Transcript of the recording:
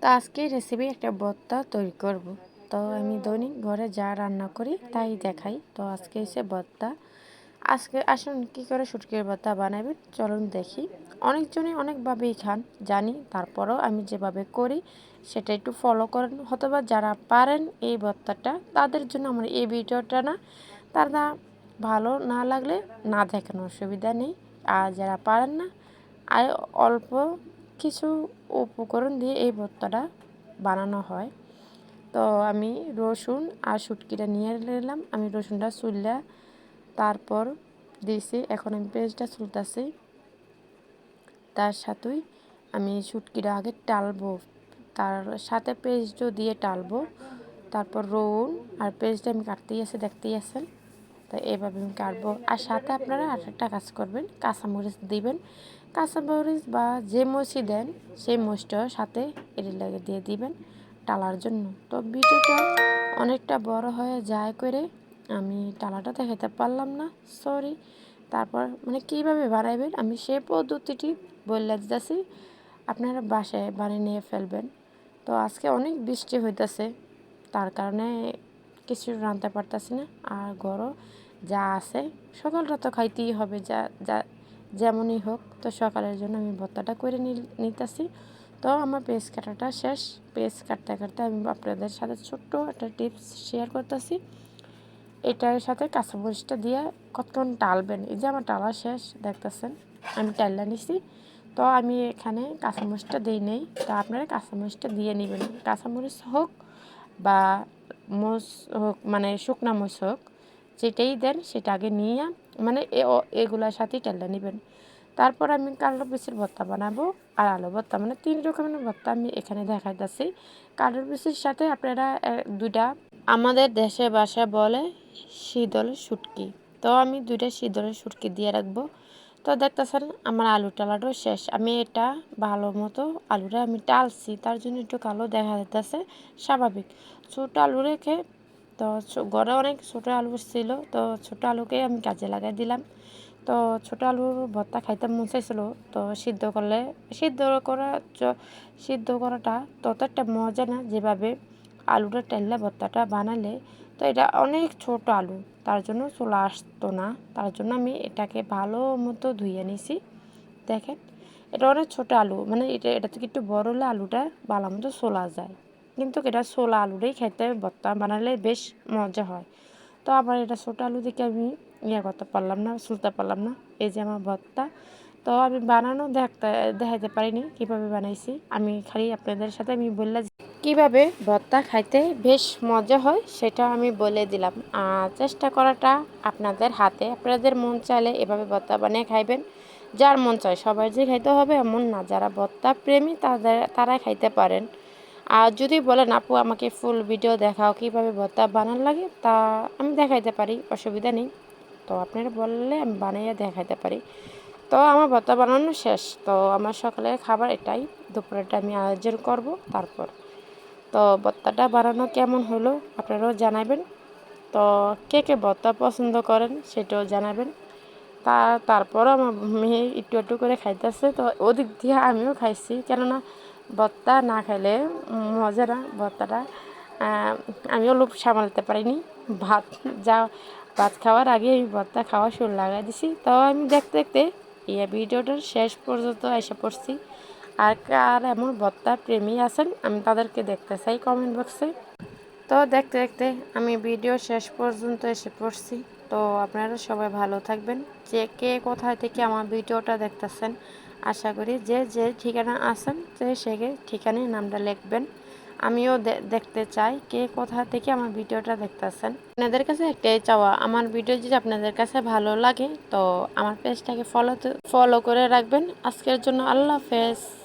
তো আজকে রেসিপি একটা ভর্তা তৈরি করব। তো আমি দৈনিক ঘরে যা রান্না করি তাই দেখাই। তো আজকে এসে ভর্তা আজকে আসুন কী করে শুটকির ভর্তা বানাবেন, চলুন দেখি। অনেকজনই অনেকভাবেই খান, জানি। তারপরও আমি যেভাবে করি, সেটা একটু ফলো করেন। হয়তোবা যারা পারেন এই ভর্তাটা তাদের জন্য আমার এই ভিডিওটা না, তারা ভালো না লাগলে না দেখেন, অসুবিধা নেই। আর যারা পারেন না আর অল্প কিছু উপকরণ দিয়ে এই ভর্তাটা বানানো হয়। তো আমি রসুন আর শুটকিটা নিয়ে নিলাম। আমি রসুনটা চুললা তারপর দিয়েছি এখন আমি পেঁয়াজটা চুলতেছি। তার সাথেই আমি শুটকিটা আগে টালবো। তার সাথে পেঁয়াজও দিয়ে টালবো। তারপর রৌন আর পেঁয়াজটা আমি কাটতেই আছে, দেখতেই আছেন? তো এইভাবে আমি কাটবো। আর সাথে আপনারা আর একটা কাজ করবেন, কাঁচামরিচ দিবেন। কাঁচামরিচ বা যে মরিচই দেন, সেই মরিচটাও সাথে এর লাগে দিয়ে দিবেন টালার জন্য। তো ভিডিওটা অনেকটা বড় হয়ে যায় করে আমি টালাটা দেখাতে পারলাম না সরি তারপর মানে কীভাবে বানাইবেন, আমি সেই পদ্ধতিটি বললে দিতেছি, আপনারা বাসায় বানিয়ে নিয়ে ফেলবেন। তো আজকে অনেক বৃষ্টি হইতেছে, তার কারণে কিছু রাঁধতে পারতেছি না, আর গরম যা আছে, সকালটা তো খাইতেই হবে, যা যা যেমনই হোক, তো সকালের জন্য আমি ভর্তাটা করে নিতেছি। তো আমার পেজ কাটাটা শেষ। পেজ কাটতে কাটতে আমি আপনাদের সাথে ছোট্ট একটা টিপস শেয়ার করতেছি। এটার সাথে কাঁচামরিচটা দিয়ে কতক্ষণ টালবেন? এই যে আমার টালা শেষ, দেখতেছেন? আমি টাল্লা নিছি। তো আমি এখানে কাঁচামরিচটা দিই নেই। তো আপনারা কাঁচামরিচটা দিয়ে নেবেন। কাঁচামরিচ হোক বা মোচ হোক মানে শুকনা মোচ হোক, যেটাই দেন সেটা আগে নিয়ে মানে এগুলোর সাথেই টেলটা নেবেন। তারপর আমি কালো পিসের ভর্তা বানাবো আর আলু ভর্তা। মানে তিন রকমের ভর্তা আমি এখানে দেখাইতেছি। কালো পিসের সাথে আপনারা দুইটা আমাদের দেশে বাসা বলে শীতল শুটকি। তো আমি দুইটা শীতলের শুটকি দিয়ে রাখব। তো দেখতেছেন আমার আলু টালাটাও শেষ। আমি এটা ভালো মতো আলুটা আমি টালছি, তার জন্য একটু কালো দেখা যাইতেছে, স্বাভাবিক। ছোটো আলু রেখে তো ঘরে অনেক ছোটো আলু ছিল, তো ছোটো আলুকে আমি কাজে লাগাই দিলাম। তো ছোটো আলুর ভর্তা খাইতে মন চাইছিল, তো সিদ্ধ করলে, সিদ্ধ করা সিদ্ধ করাটা তত একটা মজা না, যেভাবে আলুটা টেললে ভর্তাটা বানালে। তো এটা অনেক ছোট আলু, তার জন্য চলে আসতো না, তার জন্য আমি এটাকে ভালো মতো ধুয়ে নিছি। দেখেন, এটা অনেক ছোটো আলু মানে এটা এটা থেকে একটু বড় হলে আলুটা ভালো মতো চলা যায়। কিন্তু এটা ছোলা আলুটাই খেতে ভর্তা বানালে বেশ মজা হয়। তো আবার এটা ছোটো আলু দেখে আমি ইয়ে করতে পারলাম না চলতে পারলাম না। এই যে আমার ভর্তা। তো আমি বানানো দেখতে দেখাতে পারিনি কীভাবে বানাইছি। আমি খালি আপনাদের সাথে আমি বললাম কীভাবে ভর্তা খাইতে বেশ মজা হয় সেটা আমি বলে দিলাম। আর চেষ্টা করাটা আপনাদের হাতে। আপনাদের মন চাইলে এভাবে ভর্তা বানিয়ে খাইবেন। যার মন চায় সবাই যে খাইতে হবে এমন না। যারা ভর্তা প্রেমী তাদের, তারাই খাইতে পারেন। আর যদি বলেন, আপু, আমাকে ফুল ভিডিও দেখাও, কীভাবে ভর্তা বানান লাগে? তা আমি দেখাইতে পারি, অসুবিধা নেই। তো আপনারা বললে আমি বানাইয়া দেখাইতে পারি। তো আমার ভর্তা বানানো শেষ। তো আমার সকালের খাবার এটাই। দুপুরেটা আমি আয়োজন করব, তারপর। তো ভর্তাটা বানানো কেমন হলো, আপনারাও জানাবেন। তো কে কে ভর্তা পছন্দ করেন, সেটাও জানাবেন। তা তারপরও আমার মেয়ে একটু একটু করে খাইতেছে, তো ওদিক দিয়ে আমিও খাইছি। কেননা ভর্তা না খাইলে মজা না ভর্তাটা। আমিও লোভ সামালতে পারিনি। ভাত, যা ভাত খাওয়ার আগে আমি ভর্তা খাওয়া শুরু লাগাই দিছি। তো আমি দেখতে দেখতে এই ভিডিওটার শেষ পর্যন্ত এসে পড়ছি। আর কার এমন ভর্তা প্রেমী আছেন, আমি তাদেরকে দেখতে চাই কমেন্ট বক্সে তো দেখতে দেখতে আমি ভিডিও শেষ পর্যন্ত এসে পড়ছি। তো আপনারা সবাই ভালো থাকবেন। যে কে কোথায় থেকে আমার ভিডিওটা দেখতেছেন আশা করি যে যে ঠিকানা আছেন, সে সে ঠিকানায় নামটা লিখবেন। আমিও দেখতে চাই কে কোথা থেকে আমার ভিডিওটা দেখতে দেখতেছেন। আপনাদের কাছে একটাই চাওয়া, আমার ভিডিও যদি আপনাদের কাছে ভালো লাগে, তো আমার পেজটাকে ফলো ফলো করে রাখবেন। আজকের জন্য আল্লাহ হাফেজ।